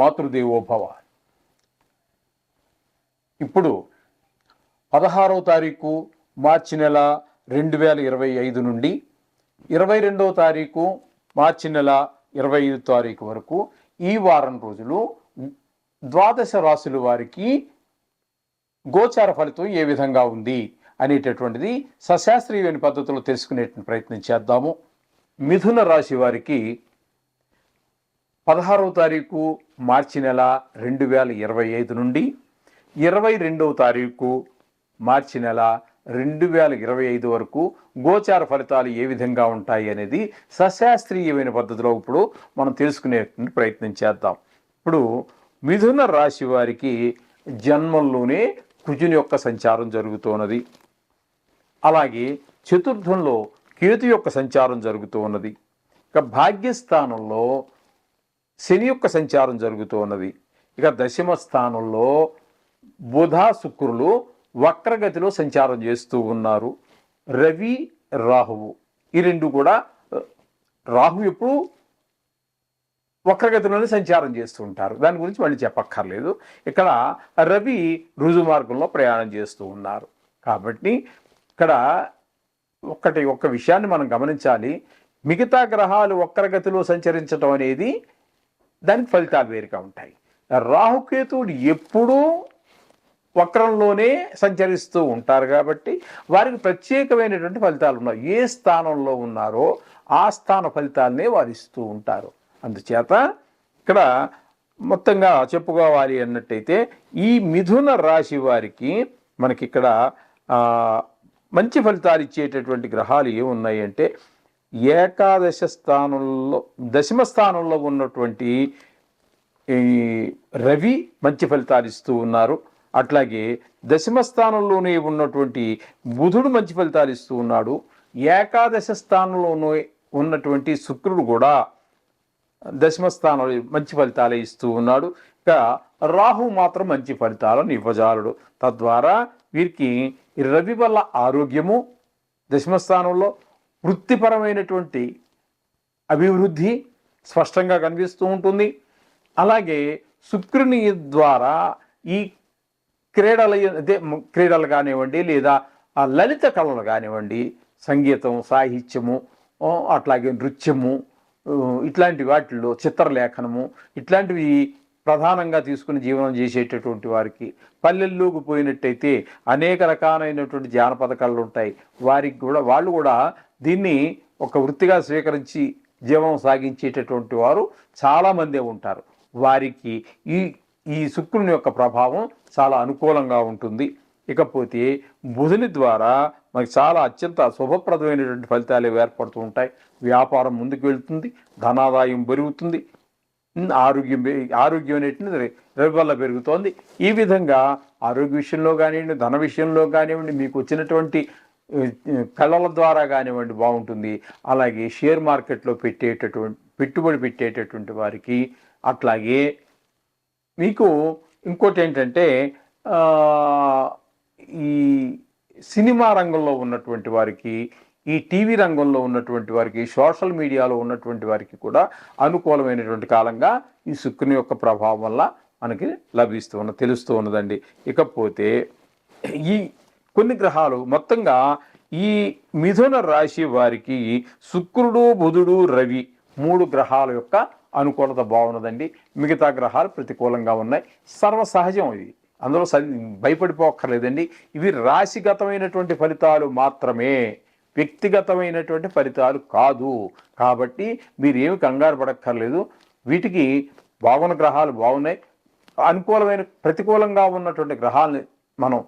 మాతృదేవోభవ. ఇప్పుడు పదహారవ తారీఖు మార్చి నెల రెండు వేల ఇరవై ఐదు నుండి ఇరవై రెండవ తారీఖు మార్చి నెల ఇరవై ఐదు తారీఖు వరకు ఈ వారం రోజులు ద్వాదశ రాశుల వారికి గోచార ఫలితం ఏ విధంగా ఉంది అనేటటువంటిది సశాస్త్రీయమైన పద్ధతిలో తెలుసుకునే ప్రయత్నం చేద్దాము. మిథున రాశి వారికి పదహారవ తారీఖు మార్చి నెల రెండు వేల ఇరవై ఐదు నుండి ఇరవై రెండవ తారీఖు మార్చి నెల రెండు వేల ఇరవై ఐదు వరకు గోచార ఫలితాలు ఏ విధంగా ఉంటాయి అనేది సశాస్త్రీయమైన పద్ధతిలో ఇప్పుడు మనం తెలుసుకునే ప్రయత్నం చేద్దాం. ఇప్పుడు మిథున రాశి వారికి జన్మంలోనే కుజుని యొక్క సంచారం జరుగుతున్నది. అలాగే చతుర్థంలో కేతు యొక్క సంచారం జరుగుతూ ఉన్నది ఇక భాగ్యస్థానంలో శని యొక్క సంచారం జరుగుతూ ఉన్నది. ఇక దశమ స్థానంలో బుధ శుక్రులు వక్రగతిలో సంచారం చేస్తూ ఉన్నారు. రవి రాహువు ఈ రెండు కూడా రాహు ఎప్పుడు వక్రగతిలోనే సంచారం చేస్తూ ఉంటారు. దాని గురించి మళ్ళీ చెప్పక్కర్లేదు. ఇక్కడ రవి రుజు మార్గంలో ప్రయాణం చేస్తూ ఉన్నారు. కాబట్టి ఇక్కడ ఒక్కటి ఒక్క విషయాన్ని మనం గమనించాలి. మిగతా గ్రహాలు వక్రగతిలో సంచరించడం అనేది దానికి ఫలితాలు వేరుగా ఉంటాయి. రాహుకేతువుడు ఎప్పుడూ వక్రంలోనే సంచరిస్తూ ఉంటారు కాబట్టి వారికి ప్రత్యేకమైనటువంటి ఫలితాలు ఉన్నాయి. ఏ స్థానంలో ఉన్నారో ఆ స్థాన ఫలితాలనే వారు ఇస్తూ ఉంటారు. అందుచేత ఇక్కడ మొత్తంగా చెప్పుకోవాలి అన్నట్టయితే ఈ మిథున రాశి వారికి మనకి ఇక్కడ మంచి ఫలితాలు ఇచ్చేటటువంటి గ్రహాలు ఏమున్నాయంటే ఏకాదశ స్థానంలో దశమ స్థానంలో ఉన్నటువంటి ఈ రవి మంచి ఫలితాలు ఇస్తూ ఉన్నారు. అట్లాగే దశమ స్థానంలోనే ఉన్నటువంటి బుధుడు మంచి ఫలితాలు ఇస్తూ ఉన్నాడు. ఏకాదశ స్థానంలోనూ ఉన్నటువంటి శుక్రుడు కూడా దశమ స్థానంలో మంచి ఫలితాలే ఇస్తూ ఉన్నాడు. ఇక రాహు మాత్రం మంచి ఫలితాలను ఇవ్వజాలడు. తద్వారా వీరికి రవి వల్ల ఆరోగ్యము దశమ స్థానంలో వృత్తిపరమైనటువంటి అభివృద్ధి స్పష్టంగా కనిపిస్తూ ఉంటుంది. అలాగే శుక్రుని ద్వారా ఈ క్రీడల అదే క్రీడలు కానివ్వండి లేదా ఆ లలిత కళలు కానివ్వండి సంగీతం సాహిత్యము అట్లాగే నృత్యము ఇట్లాంటి వాటిల్లో చిత్రలేఖనము ఇట్లాంటివి ప్రధానంగా తీసుకుని జీవనం చేసేటటువంటి వారికి పల్లెల్లోకి పోయినట్టయితే అనేక రకాలైనటువంటి జానపద కళలు ఉంటాయి. వారికి కూడా వాళ్ళు కూడా దీన్ని ఒక వృత్తిగా స్వీకరించి జీవనం సాగించేటటువంటి వారు చాలామందే ఉంటారు. వారికి ఈ ఈ శుక్రుని యొక్క ప్రభావం చాలా అనుకూలంగా ఉంటుంది. ఇకపోతే బుధుని ద్వారా మనకి చాలా అత్యంత శుభప్రదమైనటువంటి ఫలితాలు ఏర్పడుతూ ఉంటాయి. వ్యాపారం ముందుకు వెళ్తుంది ధనాదాయం పెరుగుతుంది ఆరోగ్యం ఆరోగ్యం అనేటువంటిది రవి వల్ల పెరుగుతోంది. ఈ విధంగా ఆరోగ్య విషయంలో కానివ్వండి ధన విషయంలో కానివ్వండి మీకు వచ్చినటువంటి కళల ద్వారా కానివ్వండి బాగుంటుంది. అలాగే షేర్ మార్కెట్లో పెట్టేటటువంటి పెట్టుబడి పెట్టేటటువంటి వారికి అట్లాగే మీకు ఇంకోటి ఏంటంటే ఈ సినిమా రంగంలో ఉన్నటువంటి వారికి ఈ టీవీ రంగంలో ఉన్నటువంటి వారికి సోషల్ మీడియాలో ఉన్నటువంటి వారికి కూడా అనుకూలమైనటువంటి కాలంగా ఈ శుక్రుని యొక్క ప్రభావం వల్ల మనకి లభిస్తూ ఉన్న తెలుస్తూ ఉన్నదండి. ఇకపోతే ఈ కొన్ని గ్రహాలు మొత్తంగా ఈ మిథున రాశి వారికి శుక్రుడు బుధుడు రవి మూడు గ్రహాల యొక్క అనుకూలత బాగున్నదండి. మిగతా గ్రహాలు ప్రతికూలంగా ఉన్నాయి. సర్వసహజం ఇది. అందులో స భయపడిపోక్కర్లేదండి. ఇవి రాశిగతమైనటువంటి ఫలితాలు మాత్రమే. వ్యక్తిగతమైనటువంటి ఫలితాలు కాదు. కాబట్టి మీరు ఏమి కంగారు పడక్కర్లేదు. వీటికి బాగున్న గ్రహాలు బాగున్నాయి. అనుకూలమైన ప్రతికూలంగా ఉన్నటువంటి గ్రహాలని మనం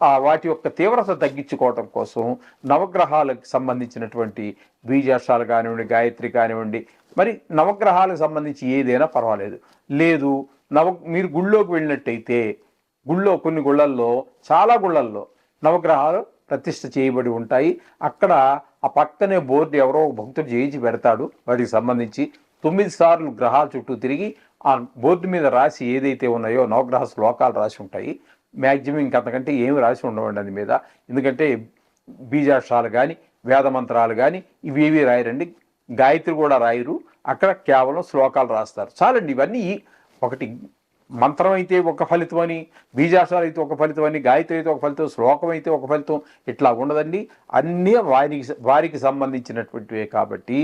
ఆ వాటి యొక్క తీవ్రత తగ్గించుకోవటం కోసం నవగ్రహాలకు సంబంధించినటువంటి బీజాషాలు కానివ్వండి గాయత్రి కానివ్వండి మరి నవగ్రహాలకు సంబంధించి ఏదైనా పర్వాలేదు. లేదు నవ మీరు గుళ్ళోకి వెళ్ళినట్టయితే గుళ్ళో కొన్ని గుళ్ళల్లో చాలా గుళ్ళల్లో నవగ్రహాలు ప్రతిష్ఠ చేయబడి ఉంటాయి. అక్కడ ఆ పక్కనే బోర్డు ఎవరో ఒక భక్తుడు చేయించి పెడతాడు. వాటికి సంబంధించి తొమ్మిది సార్లు గ్రహాల చుట్టూ తిరిగి ఆ బోర్డు మీద రాసి ఏదైతే ఉన్నాయో నవగ్రహ శ్లోకాలు రాసి ఉంటాయి. మ్యాక్సిమం ఇంకంతకంటే ఏమి రాసి ఉండవండి అది మీద. ఎందుకంటే బీజాక్షరాలు కానీ వేదమంత్రాలు కానీ ఇవేవి రాయరండి. గాయత్రి కూడా రాయరు. అక్కడ కేవలం శ్లోకాలు రాస్తారు. చాలండి. ఇవన్నీ ఒకటి మంత్రం అయితే ఒక ఫలితం అని బీజాక్షరాలు అయితే ఒక ఫలితం అని గాయత్రి అయితే ఒక ఫలితం శ్లోకం అయితే ఒక ఫలితం ఇట్లా ఉండదండి. అన్నీ వారికి వారికి సంబంధించినటువంటివే కాబట్టి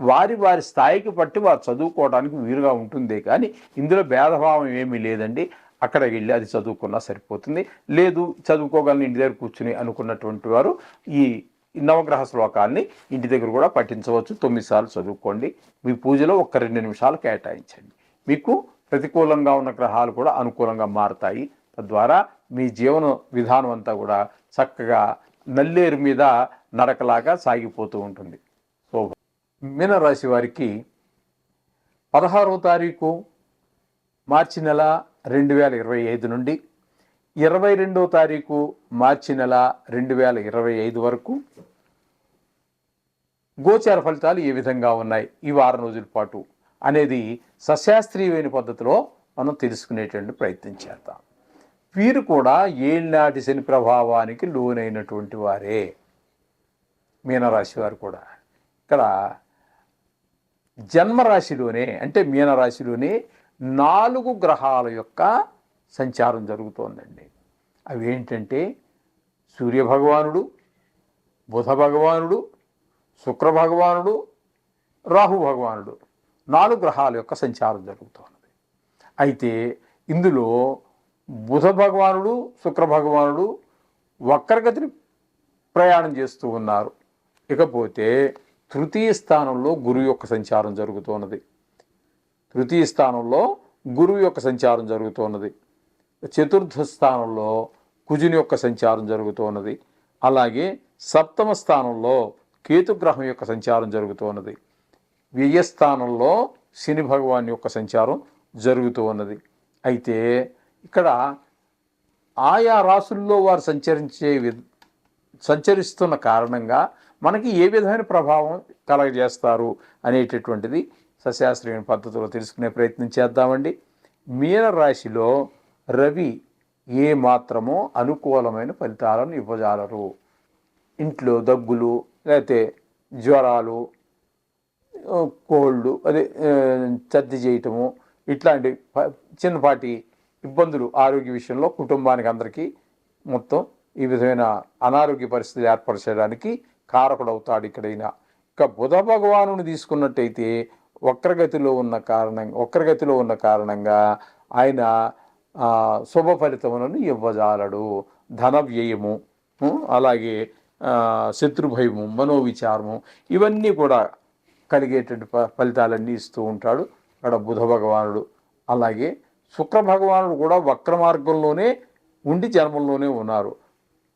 వారి వారి స్థాయికి బట్టి వారు చదువుకోవడానికి వీలుగా ఉంటుందే కానీ ఇందులో భేదభావం ఏమీ లేదండి. అక్కడ వెళ్ళి అది చదువుకున్నా సరిపోతుంది. లేదు చదువుకోగలను ఇంటి దగ్గర కూర్చుని అనుకున్నటువంటి వారు ఈ నవగ్రహ శ్లోకాన్ని ఇంటి దగ్గర కూడా పఠించవచ్చు. తొమ్మిది సార్లు చదువుకోండి. మీ పూజలో ఒక రెండు నిమిషాలు కేటాయించండి. మీకు ప్రతికూలంగా ఉన్న గ్రహాలు కూడా అనుకూలంగా మారుతాయి. తద్వారా మీ జీవన విధానం అంతా కూడా చక్కగా నల్లేరు మీద నడకలాగా సాగిపోతూ ఉంటుంది. సో మీనరాశి వారికి పదహారవ తారీఖు మార్చి నెల రెండు వేల ఇరవై ఐదు నుండి ఇరవై రెండవ తారీఖు మార్చి నెల రెండు వేల ఇరవై ఐదు వరకు గోచార ఫలితాలు ఏ విధంగా ఉన్నాయి? ఈ వారం రోజుల పాటు అనేది సశాస్త్రీయమైన పద్ధతిలో మనం తెలుసుకునేటువంటి ప్రయత్నం చేద్దాం. వీరు కూడా ఏళ్ళనాటి శని ప్రభావానికి లోనైనటువంటి వారే. మీనరాశి వారు కూడా. ఇక్కడ జన్మరాశిలోనే అంటే మీనరాశిలోనే నాలుగు గ్రహాల యొక్క సంచారం జరుగుతోందండి. అవి ఏంటంటే సూర్యభగవానుడు బుధ భగవానుడు శుక్ర భగవానుడు రాహు భగవానుడు. నాలుగు గ్రహాల యొక్క సంచారం జరుగుతున్నది అయితే ఇందులో బుధ భగవానుడు శుక్ర భగవానుడు వక్రగతిని ప్రయాణం చేస్తూ ఉన్నారు. ఇకపోతే తృతీయ స్థానంలో గురువు యొక్క సంచారం జరుగుతున్నది తృతీయ స్థానంలో గురువు యొక్క సంచారం జరుగుతున్నది చతుర్థ స్థానంలో కుజుని యొక్క సంచారం జరుగుతున్నది అలాగే సప్తమ స్థానంలో కేతుగ్రహం యొక్క సంచారం జరుగుతున్నది వ్యయస్థానంలో శని భగవాన్ యొక్క సంచారం జరుగుతూ ఉన్నది. అయితే ఇక్కడ ఆయా రాసుల్లో వారు సంచరించే వి సంచరిస్తున్న కారణంగా మనకి ఏ విధమైన ప్రభావం కలగజేస్తారు అనేటటువంటిది సశాస్త్రీయ పద్ధతిలో తెలుసుకునే ప్రయత్నం చేద్దామండి. మీన రాశిలో రవి ఏ మాత్రమో అనుకూలమైన ఫలితాలను ఇవ్వజాలరు. ఇంట్లో దగ్గులు లేకపోతే జ్వరాలు కోళ్ళు అదే ఆ, సర్ది చేయటము ఇట్లాంటి చిన్నపాటి ఇబ్బందులు ఆరోగ్య విషయంలో కుటుంబానికి అందరికీ మొత్తం ఈ విధమైన అనారోగ్య పరిస్థితులు ఏర్పరచడానికి కారకుడవుతాడు ఇక్కడైనా. ఇక బుధ భగవానుని తీసుకున్నట్టయితే వక్రగతిలో ఉన్న కారణం వక్రగతిలో ఉన్న కారణంగా ఆయన శుభ ఫలితములను ఇవ్వజాలడు. ధన వ్యయము అలాగే శత్రుభయము మనోవిచారము ఇవన్నీ కూడా కలిగేటువంటి ఫలితాలన్నీ ఇస్తూ ఉంటాడు. అక్కడ బుధ భగవానుడు అలాగే శుక్ర భగవానుడు కూడా వక్ర మార్గంలోనే ఉండి జన్మంలోనే ఉన్నారు.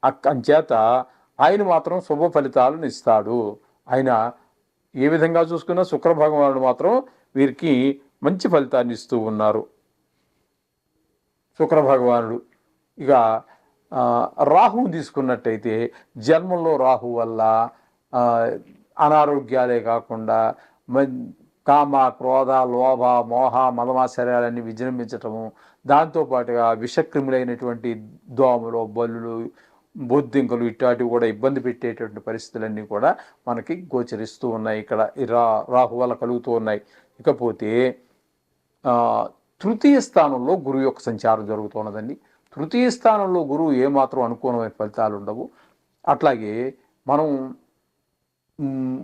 అంచేత ఆయన మాత్రం శుభ ఫలితాలను ఇస్తాడు. ఆయన ఏ విధంగా చూసుకున్నా శుక్ర భగవానుడు మాత్రం వీరికి మంచి ఫలితాన్ని ఇస్తూ ఉన్నారు. శుక్ర భగవానుడు ఇక రాహువు తీసుకున్నట్టయితే జన్మంలో రాహు వల్ల అనారోగ్యాలే కాకుండా మ- కామ క్రోధ లోభ మోహ మలమాశర్యాలన్నీ విజృంభించటము దాంతోపాటుగా విషక్రిములైనటువంటి దోమలు బల్లులు బొద్దింకలు ఇట్లాంటివి కూడా ఇబ్బంది పెట్టేటువంటి పరిస్థితులన్నీ కూడా మనకి గోచరిస్తూ ఉన్నాయి. ఇక్కడ రా రాహు వల్ల కలుగుతూ ఉన్నాయి. ఇకపోతే తృతీయ స్థానంలో గురువు యొక్క సంచారం జరుగుతున్నదండి తృతీయ స్థానంలో గురువు ఏమాత్రం అనుకూలమైన ఫలితాలు ఉండవు. అట్లాగే మనం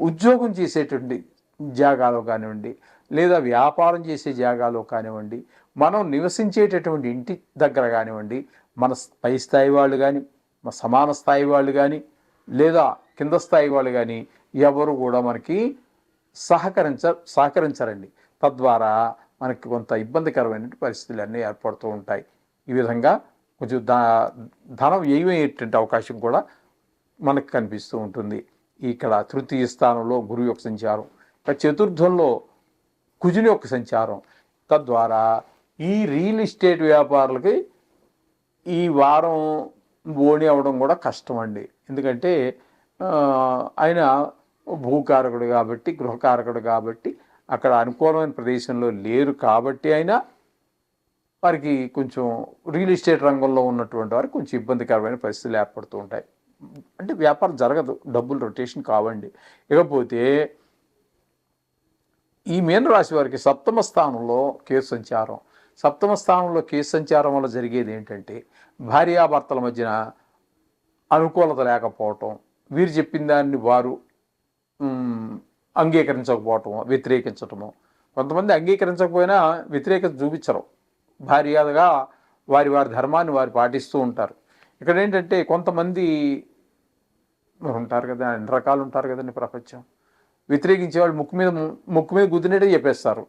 ఉద్యోగం చేసేటువంటి జాగాలో కానివ్వండి లేదా వ్యాపారం చేసే జాగాలో కానివ్వండి మనం నివసించేటటువంటి ఇంటి దగ్గర కానివ్వండి మన పై స్థాయి వాళ్ళు కానీ మన సమాన స్థాయి వాళ్ళు కానీ లేదా కింద స్థాయి వాళ్ళు కానీ ఎవరు కూడా మనకి సహకరించ సహకరించరండి. తద్వారా మనకి కొంత ఇబ్బందికరమైన పరిస్థితులు అన్నీ ఏర్పడుతూ ఉంటాయి. ఈ విధంగా కొంచెం ధనం ఏమయ్యేటువంటి అవకాశం కూడా మనకు కనిపిస్తూ ఉంటుంది. ఇక్కడ తృతీయ స్థానంలో గురువు యొక్క సంచారం ఇక చతుర్థంలో కుజుని యొక్క సంచారం. తద్వారా ఈ రియల్ ఎస్టేట్ వ్యాపారులకి ఈ వారం బోణి అవ్వడం కూడా కష్టం అండి ఎందుకంటే ఆయన భూకారకుడు కాబట్టి గృహకారకుడు కాబట్టి అక్కడ అనుకూలమైన ప్రదేశంలో లేరు కాబట్టి అయినా వారికి కొంచెం రియల్ ఎస్టేట్ రంగంలో ఉన్నటువంటి వారికి కొంచెం ఇబ్బందికరమైన పరిస్థితులు ఏర్పడుతూ ఉంటాయి. అంటే వ్యాపారం జరగదు. డబ్బులు రొటేషన్ కావండి. ఇకపోతే ఈ మీనరాశి వారికి సప్తమ స్థానంలో కేసు సంచారం. సప్తమ స్థానంలో కేసు సంచారం వల్ల జరిగేది ఏంటంటే భార్యాభర్తల మధ్యన అనుకూలత లేకపోవటం వీరు చెప్పిన దాన్ని వారు అంగీకరించకపోవటము వ్యతిరేకించటము. కొంతమంది అంగీకరించకపోయినా వ్యతిరేకత చూపించరు. భార్యగా వారి వారి ధర్మాన్ని వారు పాటిస్తూ ఉంటారు. ఇక్కడ ఏంటంటే కొంతమంది ఉంటారు కదా అన్ని రకాలు ఉంటారు కదండి ప్రపంచం. వ్యతిరేకించే వాళ్ళు ముక్కు మీద ముక్కు మీద గుద్దినట్టే చెప్పేస్తారు.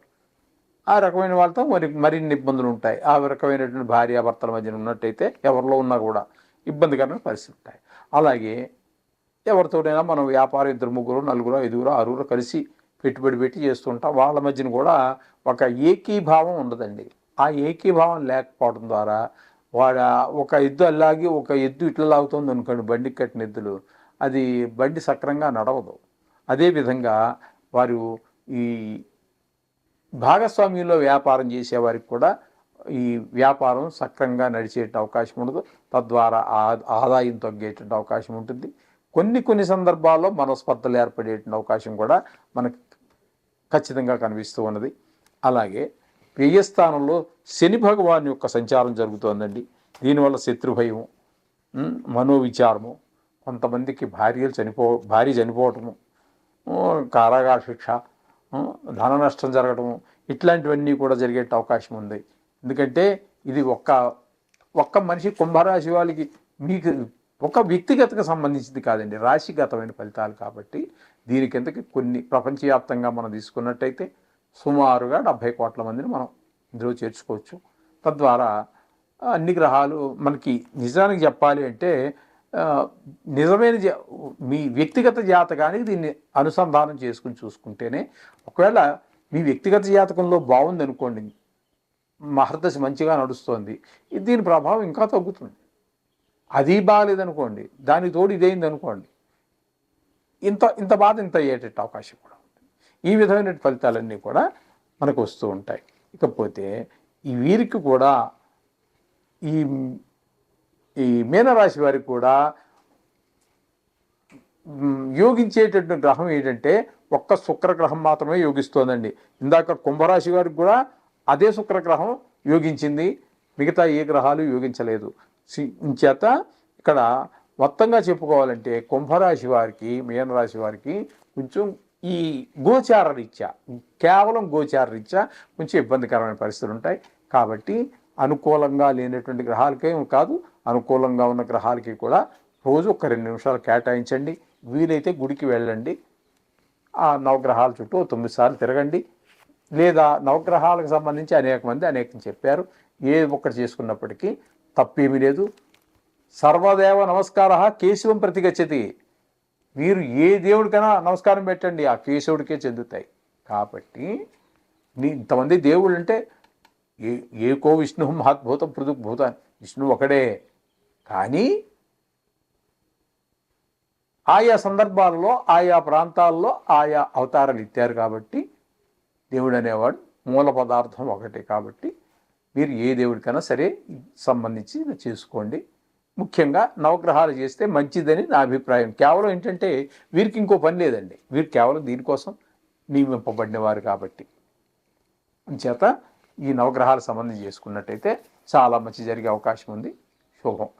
ఆ రకమైన వాళ్ళతో మరి మరిన్ని ఇబ్బందులు ఉంటాయి. ఆ రకమైనటువంటి భార్యాభర్తల మధ్యన ఉన్నట్టయితే ఎవరిలో ఉన్నా కూడా ఇబ్బందికరమైన పరిస్థితి ఉంటాయి. అలాగే ఎవరితోనైనా మనం వ్యాపారం ఇద్దరు ముగ్గురు నలుగురు ఐదుగురు ఆరుగురు కలిసి పెట్టుబడి పెట్టి చేస్తుంటాం. వాళ్ళ మధ్యన కూడా ఒక ఏకీభావం ఉండదండి. ఆ ఏకీభావం లేకపోవడం ద్వారా వాడు ఒక ఎద్దు అల్లాగి ఒక ఎద్దు ఇట్లా లాగుతుంది అనుకోండి బండికి కట్టిన ఎద్దులు అది బండి సక్రంగా నడవదు. అదేవిధంగా వారు ఈ భాగస్వామ్యంలో వ్యాపారం చేసేవారికి కూడా ఈ వ్యాపారం సక్రంగా నడిచే అవకాశం ఉండదు. తద్వారా ఆ- ఆదాయం తగ్గేటువంటి అవకాశం ఉంటుంది. కొన్ని కొన్ని సందర్భాల్లో మనస్పర్ధలు ఏర్పడేటువంటి అవకాశం కూడా మనకు ఖచ్చితంగా కనిపిస్తూ ఉన్నది. అలాగే వ్యయస్థానంలో శని భగవాన్ యొక్క సంచారం జరుగుతోందండి. దీనివల్ల శత్రుభయం మనోవిచారము కొంతమందికి భార్యలు చనిపో భార్య చనిపోవటము కారాగార శిక్ష ధన నష్టం జరగటము ఇట్లాంటివన్నీ కూడా జరిగే అవకాశం ఉంది. ఎందుకంటే ఇది ఒక్క ఒక్క మనిషి కుంభరాశి వాళ్ళకి మీకు ఒక వ్యక్తిగతకు సంబంధించింది కాదండి. రాశిగతమైన ఫలితాలు కాబట్టి దీని కిందకి కొన్ని ప్రపంచవ్యాప్తంగా మనం తీసుకున్నట్టయితే సుమారుగా డెబ్భై కోట్ల మందిని మనం ఇందులో చేర్చుకోవచ్చు. తద్వారా అన్ని గ్రహాలు మనకి నిజానికి చెప్పాలి అంటే నిజమైన జా- మీ వ్యక్తిగత జాతకానికి దీన్ని అనుసంధానం చేసుకుని చూసుకుంటేనే ఒకవేళ మీ వ్యక్తిగత జాతకంలో బాగుంది అనుకోండి మహర్దశ మంచిగా నడుస్తోంది దీని ప్రభావం ఇంకా తగ్గుతుంది. అది బాగాలేదనుకోండి దానికి తోడు ఇదేంది అనుకోండి ఇంత ఇంత బాధ ఇంత అయ్యేటట్టు అవకాశం కూడా ఉంది ఈ విధమైన ఫలితాలన్నీ కూడా మనకు వస్తూ ఉంటాయి. ఇకపోతే ఈ వీరికి కూడా ఈ ఈ మీనరాశి వారికి కూడా యోగించేటటువంటి గ్రహం ఏంటంటే ఒక్క శుక్రగ్రహం మాత్రమే యోగిస్తోందండి. ఇందాక కుంభరాశి వారికి కూడా అదే శుక్రగ్రహం యోగించింది. మిగతా ఏ గ్రహాలు యోగించలేదు. చేత ఇక్కడ మొత్తంగా చెప్పుకోవాలంటే కుంభరాశి వారికి మీనరాశి వారికి కొంచెం ఈ గోచార రీత్యా కేవలం గోచార రీత్యా కొంచెం ఇబ్బందికరమైన పరిస్థితులు ఉంటాయి. కాబట్టి అనుకూలంగా లేనటువంటి గ్రహాలకే కాదు అనుకూలంగా ఉన్న గ్రహాలకి కూడా రోజు ఒక రెండు నిమిషాలు కేటాయించండి. వీలైతే గుడికి వెళ్ళండి. ఆ నవగ్రహాల చుట్టూ తొమ్మిది సార్లు తిరగండి. లేదా నవగ్రహాలకు సంబంధించి అనేక మంది అనేకం చెప్పారు. ఏ ఒక్కటి చేసుకున్నప్పటికీ తప్పేమీ లేదు. సర్వదేవ నమస్కార కేశవం ప్రతిగచ్చతి. మీరు ఏ దేవుడికైనా నమస్కారం పెట్టండి ఆ కేశవుడికే చెందుతాయి. కాబట్టి నీ ఇంతమంది దేవుళ్ళు అంటే ఏ ఏకో విష్ణు మహాద్భూతం పృథుక్ భూతాన్ విష్ణువు ఒకడే. కానీ ఆయా సందర్భాల్లో ఆయా ప్రాంతాల్లో ఆయా అవతారాలు ఇచ్చారు కాబట్టి దేవుడు అనేవాడు మూల పదార్థం ఒకటే కాబట్టి మీరు ఏ దేవుడికైనా సరే సంబంధించి చేసుకోండి. ముఖ్యంగా నవగ్రహాలు చేస్తే మంచిదని నా అభిప్రాయం. కేవలం ఏంటంటే వీరికి ఇంకో పని లేదండి. వీరు కేవలం దీనికోసం నియమింపబడిన వారు కాబట్టి. చేత ఈ నవగ్రహాల సంబంధం చేసుకున్నట్టయితే చాలా మంచి జరిగే అవకాశం ఉంది. శుభం.